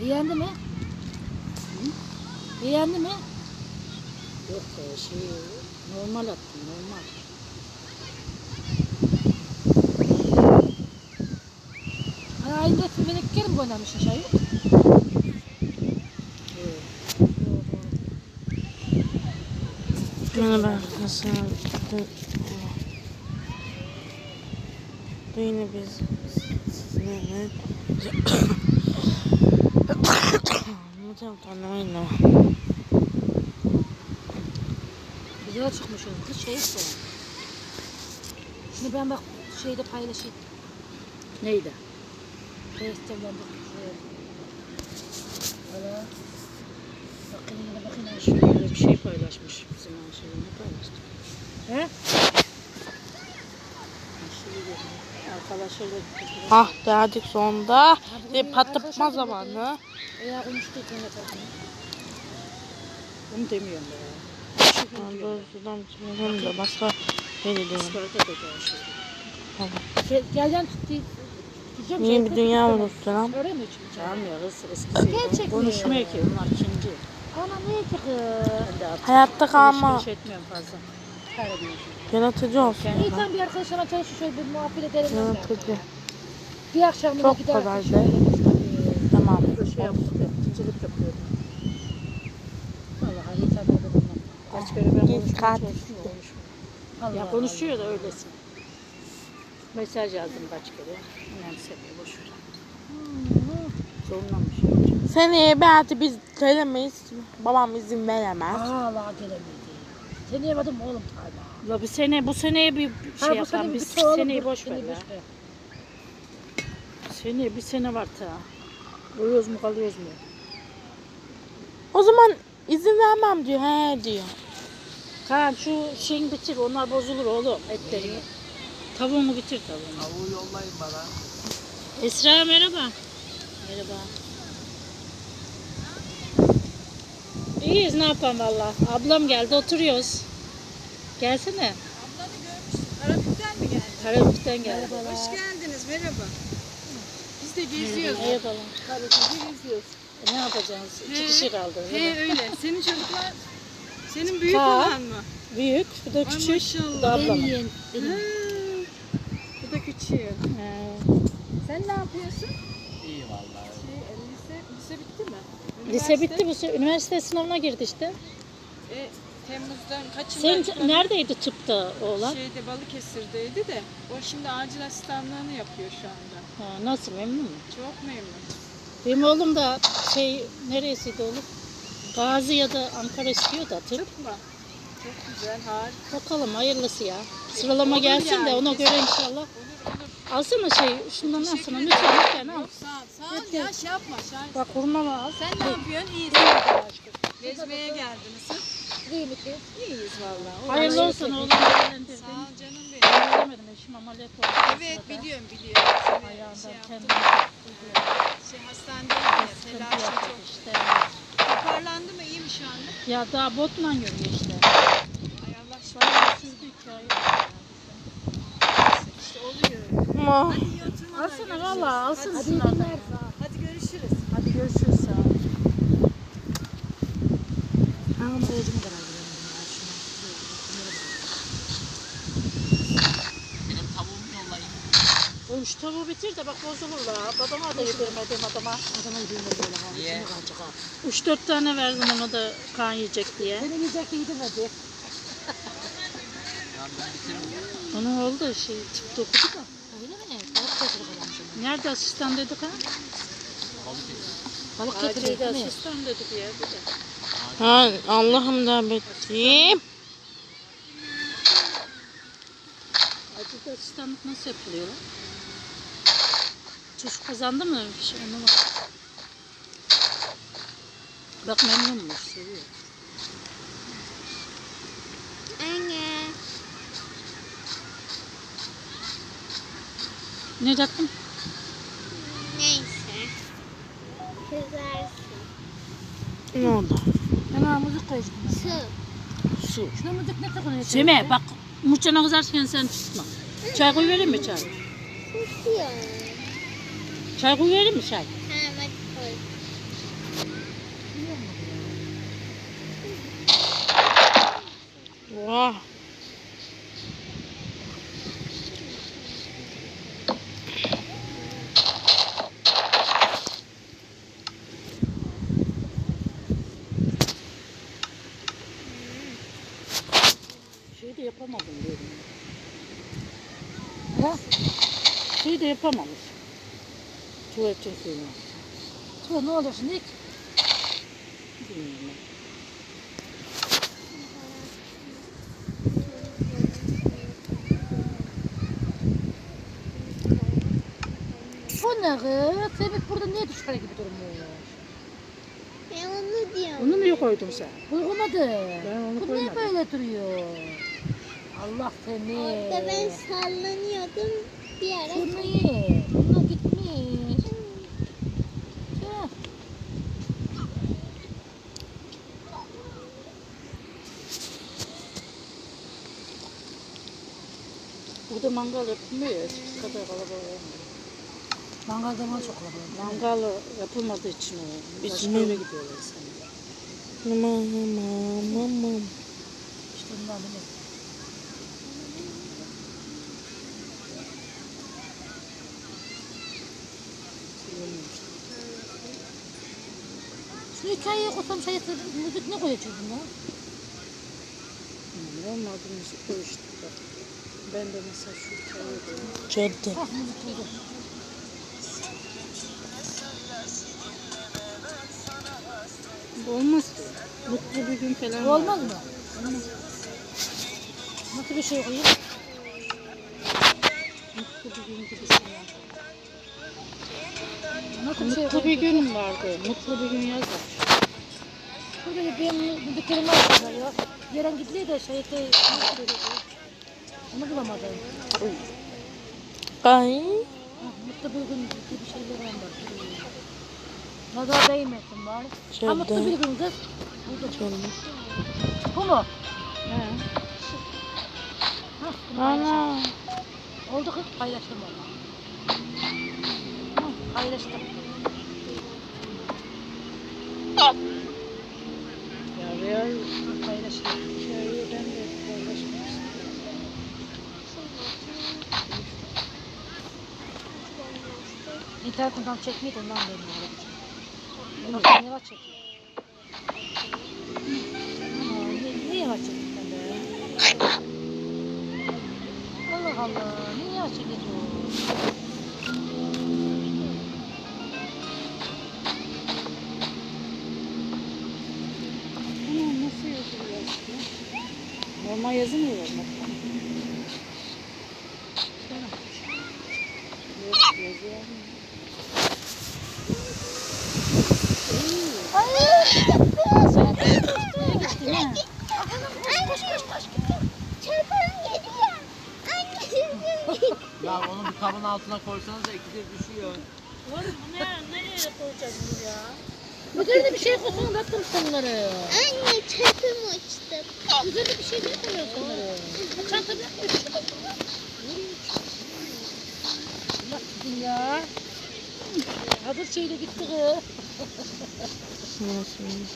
Beğendi mi? Beğendi mi? Yok şey normal attım normal. Hani ayında filmini kere mi göndermiş aşağıya? Merhaba arkadaşlar. Dün yine biz sizlerle Mutlaka tanımayla Güzel çıkmışsınız. Kız şey soğan. Şimdi ben bak şeyde paylaşayım. Neydi? Ben bak. Valla. Bakın bakın. Şöyle bir şey paylaşmış bizim Ayşe'yle ne paylaştı? He? Ayşe'yle Arkadaşlarla gittik. Ah geldik sonunda. Bir patlatma da zamanı. Eğer konuştuk yine tabii. Onu demiyorum be. Ben doğrudan bilmiyorum da başka de diyorum. Isparta dedi Ayşe. Gel, geleceğim tuttu. Gideceğim Niye bir dünya olursun lan? Öyle mi? Çalmıyor kız eskisi. Gerçek mi? Konuşmuyor ki onlar ikinci. Ana niye ki kız? Ben Hayatta kalma. alışveriş etmiyorum fazla. Yaratıcı olsun. İyi sen bir arkadaşlarına çalışıp şöyle bir muhabbet edelim. Yaratıcı. Bir akşam Çok gider kolaydı. şöyle biz tabii. Tamam. Burada şey yaptık da ikincilik yapıyordum. Vallahi iyi tabii de bunlar. Kaç kere ben Git konuşmaya çalıştım Ya konuşuyor da öylesin. Mesaj yazdım kaç kere. Önemsemiyor boş ver. Zorundan bir şey yok. Seneye belki biz gelemeyiz. Babam izin veremez. Allah. Allah gelemedi. Seni yemedim oğlum tabii. La bir sene bu seneye bir şey Ha, bu yapalım. sene bir Biz oğlum, seneyi boş ver ya. boş ver. Seneye bir sene var ta. Uyuyoruz mu kalıyoruz mu? O zaman izin vermem diyor. He diyor. Kaan şu şeyini bitir onlar bozulur oğlum etleri. Tavuğunu bitir tavuğunu. Tavuğu yollayın bana. Esra merhaba. Merhaba. İyiyiz ne yapalım valla. Ablam geldi oturuyoruz. Gelsene. Ablanı görmüştüm. Karabük'ten mi geldin? Karabük'ten geldi. Hoş geldiniz, merhaba. Biz de geziyoruz. Ne yapalım? Karabük'te geziyoruz. E, ne yapacağız? İki He. kişi kaldı. He öyle. Senin çocuklar, senin büyük Ha. olan mı? Büyük, bu da Ay küçük. maşallah. Bu da iyi. Ha. Bu da küçüğü. He. Sen ne yapıyorsun? İyi vallahi. Şey, e, lise, lise bitti mi? Lise bitti bu se- üniversite sınavına girdi işte. E, Temmuz'dan kaçında? Sen açıklandı? neredeydi tıpta oğlan? Şeyde Balıkesir'deydi de. O şimdi acil asistanlığını yapıyor şu anda. Ha, nasıl memnun mu? Çok memnun. Benim oğlum da şey neresiydi oğlum? Gazi ya da Ankara istiyor da tıp. Tıp mı? Çok güzel, harika. Bakalım hayırlısı ya. Sıralama Olur gelsin de yani, ona kesin. göre inşallah. Olur olur. Alsana şey şundan alsana lütfen lütfen al. Yok sağ. Sağ ol ya şey yapma. Şahin. Bak hurma al. Sen ne yapıyorsun? İyisin. Gezmeye geldiniz. ha? Değil mi ki? İyiyiz valla. Hayırlı olsun oğlum. Sağ ol canım benim. Ben göremedim eşim ameliyat oldu. Evet biliyorum biliyorum. Seni Ayağından şey kendini Şey Telaşım yaptı çok. işte. Toparlandı mı? İyi mi şu anda? Ya daha botla yürüyor işte. Ay Allah şükür. Bayağı iki ay. İşte oluyor. Hadi oturmalar. Alsana valla alsın Hadi iyi sınavdan. günler. Hadi görüşürüz. Hadi görüşürüz sağ ol. Veremedim ya şuna. Benim tavuğumu yollayın. Oğlum şu tavuğu bitir de bak bozulur la. Babama da yedirmedim adama. Adama yediğinde böyle ha. Niye? Üç dört tane verdim ona da kan yiyecek diye. Benim yiyecek bitiririm. Onun oldu şey tıpta okudu da. Öyle mi? Balık getirip adamsın. Nerede asistan dedik ha? Balık değil mi? asistan dedi bir yerde de. ha, Allah'ım da bekleyeyim. Acilde asistanlık nasıl yapılıyor lan? Çocuk kazandı mı bir şey onu bak. Bak memnunmuş seviyor. Anne. Ne taktın? Çözersin. Ne oldu? Hemen mızık koyacağım. Su. Su. Şuna mızık ne takılıyor? Seme bak muçana kızarken sen tutma. Çay koy vereyim mi çay? Susuyor. Çay koy vereyim mi çay? Evet koy. Wow. Yapamadım diyorum. Ha? Şey de yapamamış. Tuvaletin suyunu. Tuğ ne olur şimdi? Bilmiyorum ben. Bu ne kız? Semih burada niye düşer gibi durmuyor? Ben onu diyorum. Onu niye koydun sen? Uygumadı. Ben onu Bu niye koymadım. böyle duruyor? Allah seni. Orada ben sallanıyordum. Bir ara Seni. Bununla gitmiş. Tüh. Burada mangal yapılmıyor ya. Eskisi kadar kalabalık olmuyor. Mangal zaman çok kalabalık. Mangal yapılmadığı için o. Başka Bizim yere gidiyorlar sana. Aman aman aman. İşte bunlar demek. Şu hikayeye koysam şey müzik ne koyacaktın ya? Olmadı müzik koyuştuk da. Ben de mesela şu hikayeyi koyayım. Cadı. Ah müzik. Bu Olmaz. Mutlu bir gün falan olmaz mı? Nasıl bir şey koyayım? Mutlu bir gün. Nasıl bir şey Mutlu bir gün vardı. Mutlu bir gün yazar. Bir benim var burada ya. Yeren gidiyor da şey. Onu bulamadım. Ay. Ha, mutlu bir gün mutlu bir şeyler var. Nazar değmesin bari. Ha mutlu gün kız. Bu mu? He. Ha. Ana. Oldu kız paylaştım. Ha, Paylaştım. Ya real Ha, Paylaştım. hikayeyi ben de paylaşmak istiyorum. İnternetten çekmeydi ondan benim Bunu sen yavaş ne, ne yavaş çekiyorsun be? Allah Allah, ne yavaş çekiyorsun? Normal yazılmıyor mu? Yok Ya onu bir kabın altına koysanız da ikisi düşüyor. Oğlum bu ne? Nereye koyacağız bunu ya? Üzerine bir şey koysun, bıraktım bunları. Anne çarpım uçtu. Üzerine bir şey ne koyuyorsun bunları? Çanta sizin ya. Hazır şeyle gitti kız. Nasıl?